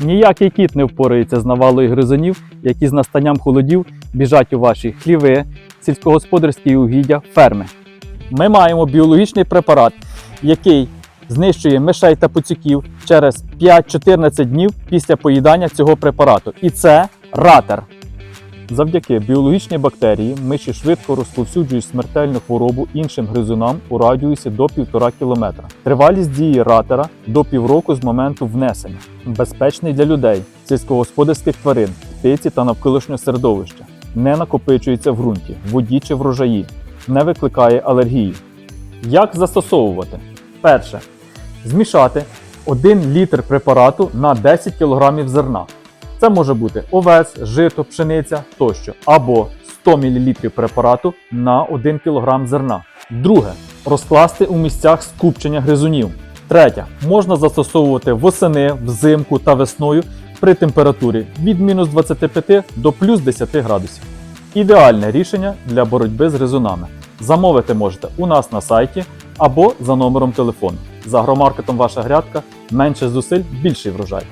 Ніякий кіт не впорається з навалою гризунів, які з настанням холодів біжать у ваші хліви, сільськогосподарські угіддя, ферми. Ми маємо біологічний препарат, який знищує мишей та пацюків через 5-14 днів після поїдання цього препарату. І це ратер. Завдяки біологічній бактерії миші швидко розповсюджують смертельну хворобу іншим гризунам у радіусі до 1,5 км. Тривалість дії ратера до півроку з моменту внесення. Безпечний для людей, сільськогосподарських тварин, птиці та навколишнього середовища. Не накопичується в ґрунті, воді чи врожаї, не викликає алергії. Як застосовувати? Перше. Змішати 1 літр препарату на 10 кг зерна. Це може бути овець, жито, пшениця тощо, або 100 мл препарату на 1 кг зерна. Друге. Розкласти у місцях скупчення гризунів. Третє. Можна застосовувати восени, взимку та весною при температурі від мінус 25 до плюс 10 градусів. Ідеальне рішення для боротьби з гризунами. Замовити можете у нас на сайті або за номером телефону. За агромаркетом ваша грядка менше зусиль, більший врожай.